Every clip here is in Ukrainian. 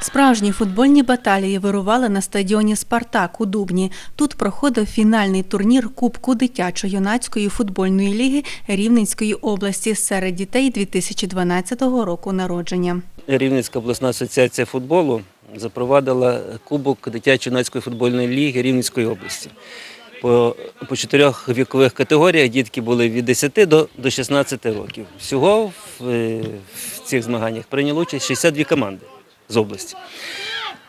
Справжні футбольні баталії вирували на стадіоні Спартак у Дубні. Тут проходив фінальний турнір Кубку дитячо-юнацької футбольної ліги Рівненської області серед дітей 2012 року народження. Рівненська обласна асоціація футболу запровадила Кубок дитячо-юнацької футбольної ліги Рівненської області. По, по чотирьох вікових категоріях дітки були від 10 до, до 16 років. Всього в, е, в цих змаганнях прийняли участь 62 команди з області.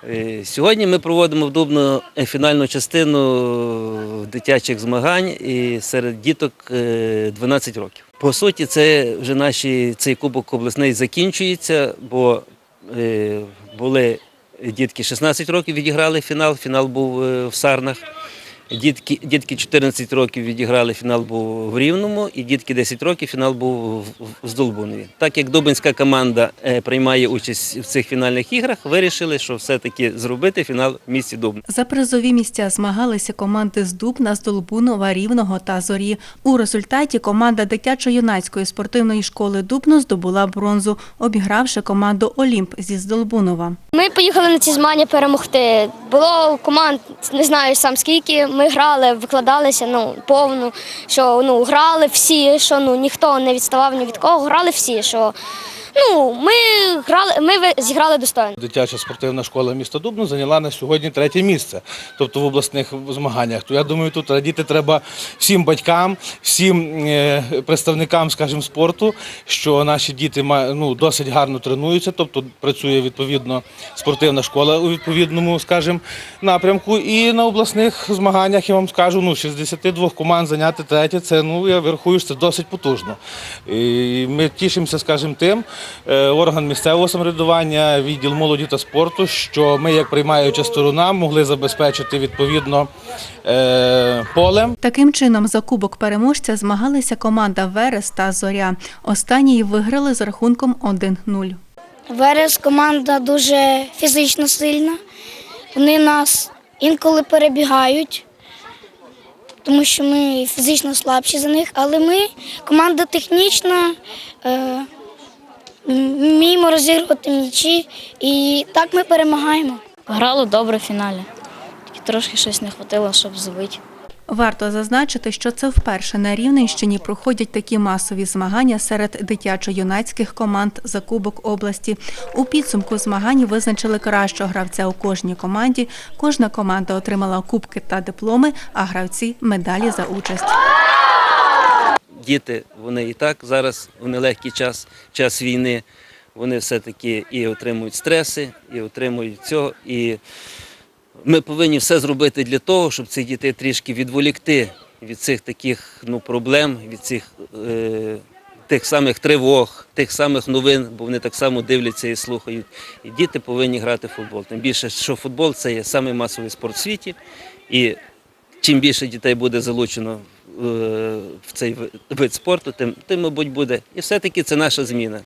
Е, Сьогодні ми проводимо в Дубно е, фінальну частину дитячих змагань і серед діток е, 12 років. По суті, це вже наші цей кубок обласний закінчується, бо е, були дітки 16 років відіграли фінал. Фінал був е, в Сарнах. Дітки, дітки 14 років відіграли фінал був в Рівному, і дітки 10 років фінал був в, Здолбунові. Так як Дубинська команда е, приймає участь в цих фінальних іграх, вирішили, що все-таки зробити фінал в місті Дубно. За призові місця змагалися команди з Дубна, з Долбунова, Рівного та Зорі. У результаті команда дитячо-юнацької спортивної школи Дубно здобула бронзу, обігравши команду Олімп зі Здолбунова. Ми поїхали на ці змагання перемогти. Було команд, не знаю сам скільки. Ми грали, викладалися ну повну, що ну грали всі, що ну ніхто не відставав ні від кого. Грали всі. Що ну ми грали, ми зіграли достойно. Дитяча спортивна школа міста Дубно зайняла на сьогодні третє місце, тобто в обласних змаганнях. То я думаю, тут радіти треба всім батькам, всім е, представникам, скажімо, спорту, що наші діти ну, досить гарно тренуються, тобто працює відповідно спортивна школа у відповідному, скажімо, напрямку. І на обласних змаганнях я вам скажу, ну 62 команд зайняти третє, це ну я врахую, що це досить потужно. І ми тішимося, скажімо, тим, орган місцевого самоврядування, відділ молоді та спорту, що ми, як приймаюча сторона, могли забезпечити відповідно е, полем. Таким чином, за кубок переможця змагалися команда Верес та Зоря. Останні виграли з рахунком 1-0. Верес команда дуже фізично сильна. Вони нас інколи перебігають, тому що ми фізично слабші за них, але ми команда технічна, е, вміємо розігрувати м'ячі і так ми перемагаємо. Грали добре в фіналі. Тільки трошки щось не вистачило, щоб забити. Варто зазначити, що це вперше на Рівненщині проходять такі масові змагання серед дитячо-юнацьких команд за Кубок області. У підсумку змагань визначили кращого гравця у кожній команді. Кожна команда отримала кубки та дипломи, а гравці медалі за участь. Діти, вони і так зараз в нелегкий час, час війни, вони все-таки і отримують стреси, і отримують цього. І ми повинні все зробити для того, щоб цих дітей трішки відволікти від цих таких ну, проблем, від цих е, тих самих тривог, тих самих новин, бо вони так само дивляться і слухають. І діти повинні грати в футбол. Тим більше, що футбол це є самий масовий спорт в світі. І чим більше дітей буде залучено в цей ви- вид спорту, тим, тим, мабуть, буде. І все-таки це наша зміна.